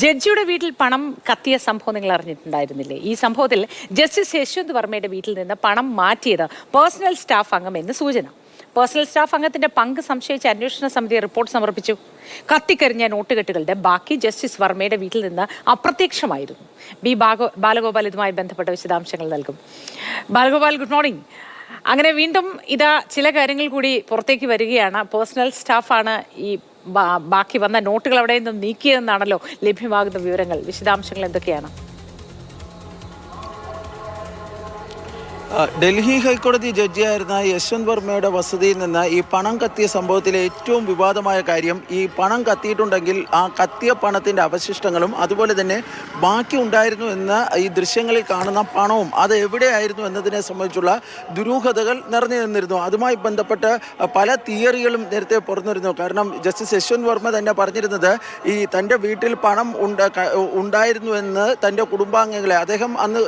ജഡ്ജിയുടെ വീട്ടിൽ പണം കത്തിയ സംഭവം നിങ്ങൾ അറിഞ്ഞിട്ടുണ്ടായിരുന്നില്ലേ? ഈ സംഭവത്തിൽ ജസ്റ്റിസ് യശ്വന്ത് വർമ്മയുടെ വീട്ടിൽ നിന്ന് പണം മാറ്റിയത് പേഴ്സണൽ സ്റ്റാഫ് അംഗം എന്ന് സൂചന. പേഴ്സണൽ സ്റ്റാഫ് അംഗത്തിന്റെ പങ്ക് സംശയിച്ച് അന്വേഷണ സമിതി റിപ്പോർട്ട് സമർപ്പിച്ചു. കത്തിക്കരിഞ്ഞ നോട്ടുകെട്ടുകളുടെ ബാക്കി ജസ്റ്റിസ് വർമ്മയുടെ വീട്ടിൽ നിന്ന് അപ്രത്യക്ഷമായിരുന്നു. ബി ബാലഗോപാൽ ഇതുമായി ബന്ധപ്പെട്ട വിശദാംശങ്ങൾ നൽകും. Balagopal good morning. അങ്ങനെ വീണ്ടും ഇതാ ചില കാര്യങ്ങൾ കൂടി പുറത്തേക്ക് വരികയാണ്. പേഴ്സണൽ സ്റ്റാഫാണ് ഈ ബാക്കി വന്ന നോട്ടുകൾ അവിടെ നിന്നും നീക്കിയതെന്നാണല്ലോ ലഭ്യമാകുന്ന വിവരങ്ങൾ. വിശദാംശങ്ങൾ എന്തൊക്കെയാണ്? ഡൽഹി ഹൈക്കോടതി ജഡ്ജിയായിരുന്ന യശ്വന്ത് വർമ്മയുടെ വസതിയിൽ നിന്ന് ഈ പണം കത്തിയ സംഭവത്തിലെ ഏറ്റവും വിവാദമായ കാര്യം ഈ പണം കത്തിയിട്ടുണ്ടെങ്കിൽ ആ കത്തിയ പണത്തിന്റെ അവശിഷ്ടങ്ങളും അതുപോലെ തന്നെ ബാക്കി ഉണ്ടായിരുന്നു എന്ന ഈ ദൃശ്യങ്ങളിൽ കാണുന്ന പണവും അത് എവിടെയായിരുന്നു എന്നതിനെ സംബന്ധിച്ചുള്ള ദുരൂഹതകൾ നിറഞ്ഞു നിന്നിരുന്നു. അതുമായി ബന്ധപ്പെട്ട് പല തിയറികളും നേരത്തെ പുറന്നിരുന്നു. കാരണം ജസ്റ്റിസ് യശ്വന്ത് വർമ്മ തന്നെ പറഞ്ഞിരുന്നത് ഈ തന്റെ വീട്ടിൽ പണം ഉണ്ട് ഉണ്ടായിരുന്നു എന്ന് തന്റെ കുടുംബാംഗങ്ങളെ അദ്ദേഹം അന്ന്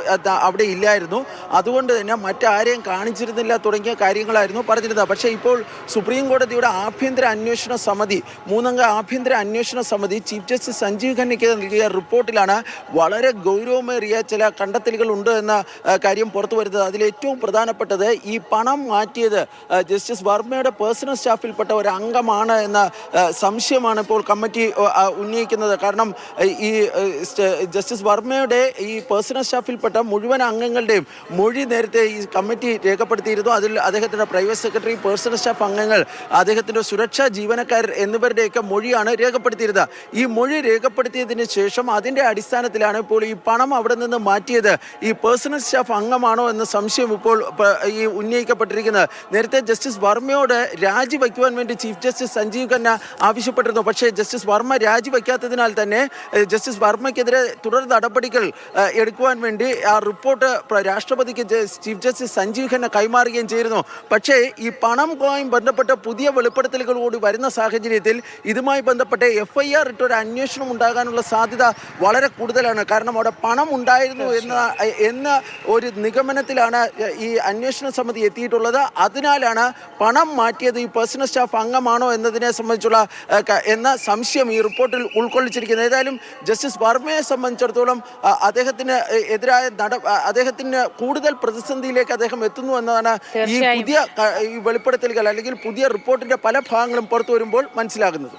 അവിടെ ഇല്ലായിരുന്നു. അതുകൊണ്ട് തന്നെ മറ്റാരെയും കാണിച്ചിരുന്നില്ല തുടങ്ങിയ കാര്യങ്ങളായിരുന്നു പറഞ്ഞിരുന്നത്. പക്ഷേ ഇപ്പോൾ സുപ്രീം കോടതിയുടെ ആഭ്യന്തര അന്വേഷണ സമിതി മൂന്നംഗ ആഭ്യന്തര അന്വേഷണ സമിതി ചീഫ് ജസ്റ്റിസ് സഞ്ജീവ് ഖന്നയ്ക്ക് നൽകിയ റിപ്പോർട്ടിലാണ് വളരെ ഗൗരവമേറിയ ചില കണ്ടെത്തലുകൾ ഉണ്ട് എന്ന കാര്യം പുറത്തു വരുന്നത്. അതിലേറ്റവും പ്രധാനപ്പെട്ടത് ഈ പണം മാറ്റിയത് ജസ്റ്റിസ് വർമ്മയുടെ പേഴ്സണൽ സ്റ്റാഫിൽപ്പെട്ട ഒരു അംഗമാണ് എന്ന സംശയമാണ് ഇപ്പോൾ കമ്മിറ്റി ഉന്നയിക്കുന്നത്. കാരണം ഈ ജസ്റ്റിസ് വർമ്മയുടെ ഈ പേഴ്സണൽ സ്റ്റാഫിൽപ്പെട്ട മുഴുവൻ അംഗങ്ങളുടെയും മൊഴി നേരത്തെ ഈ കമ്മിറ്റി രേഖപ്പെടുത്തിയിരുന്നു. അതിൽ അദ്ദേഹത്തിന്റെ പ്രൈവറ്റ് സെക്രട്ടറി പേഴ്സണൽ സ്റ്റാഫ് അംഗങ്ങൾ അദ്ദേഹത്തിന്റെ സുരക്ഷാ ജീവനക്കാർ എന്നിവരുടെയൊക്കെ മൊഴിയാണ് രേഖപ്പെടുത്തിയിരുന്നത്. ഈ മൊഴി രേഖപ്പെടുത്തിയതിന് ശേഷം അതിന്റെ അടിസ്ഥാനത്തിലാണ് ഇപ്പോൾ ഈ പണം അവിടെ നിന്ന് മാറ്റിയത്. ഈ പേഴ്സണൽ സ്റ്റാഫ് അംഗമാണോ എന്ന സംശയം ഇപ്പോൾ ഈ ഉന്നയിക്കപ്പെട്ടിരിക്കുന്നത്. നേരത്തെ ജസ്റ്റിസ് വർമ്മയോട് രാജിവെക്കുവാൻ വേണ്ടി ചീഫ് ജസ്റ്റിസ് സഞ്ജീവ് ഖന്ന ആവശ്യപ്പെട്ടിരുന്നു. പക്ഷേ ജസ്റ്റിസ് വർമ്മ രാജിവെക്കാത്തതിനാൽ തന്നെ ജസ്റ്റിസ് വർമ്മയ്ക്കെതിരെ തുടർ നടപടികൾ എടുക്കുവാൻ വേണ്ടി ആ റിപ്പോർട്ട് രാഷ്ട്രപതിക്ക് ജ- ചീഫ് ജസ്റ്റിസ് സഞ്ജീവ് ഖന്ന കൈമാറുകയും ചെയ്തിരുന്നു. പക്ഷേ ഈ പണം പണവുമായി ബന്ധപ്പെട്ട പുതിയ വെളിപ്പെടുത്തലുകൾ കൂടി വരുന്ന സാഹചര്യത്തിൽ ഇതുമായി ബന്ധപ്പെട്ട് എഫ് ഐ ആർ ഇട്ടൊരു അന്വേഷണം ഉണ്ടാകാനുള്ള സാധ്യത വളരെ കൂടുതലാണ്. കാരണം അവിടെ പണം ഉണ്ടായിരുന്നു എന്ന എന്ന ഒരു നിഗമനത്തിലാണ് ഈ അന്വേഷണ സമിതി എത്തിയിട്ടുള്ളത്. അതിനാലാണ് പണം മാറ്റിയത് ഈ പേഴ്സണൽ സ്റ്റാഫ് അംഗമാണോ എന്നതിനെ സംബന്ധിച്ചുള്ള എന്ന സംശയം ഈ റിപ്പോർട്ടിൽ ഉൾക്കൊള്ളിച്ചിരിക്കുന്നത്. ഏതായാലും ജസ്റ്റിസ് വർമ്മയെ സംബന്ധിച്ചിടത്തോളം അദ്ദേഹത്തിന് എതിരായ നട അദ്ദേഹത്തിന് കൂടുതൽ പ്രതിസന്ധിയിലേക്ക് അദ്ദേഹം എത്തുന്നു എന്നതാണ് ഈ പുതിയ വെളിപ്പെടുത്തലുകൾ അല്ലെങ്കിൽ പുതിയ റിപ്പോർട്ടിന്റെ പല ഭാഗങ്ങളും പുറത്തു വരുമ്പോൾ മനസ്സിലാകുന്നത്.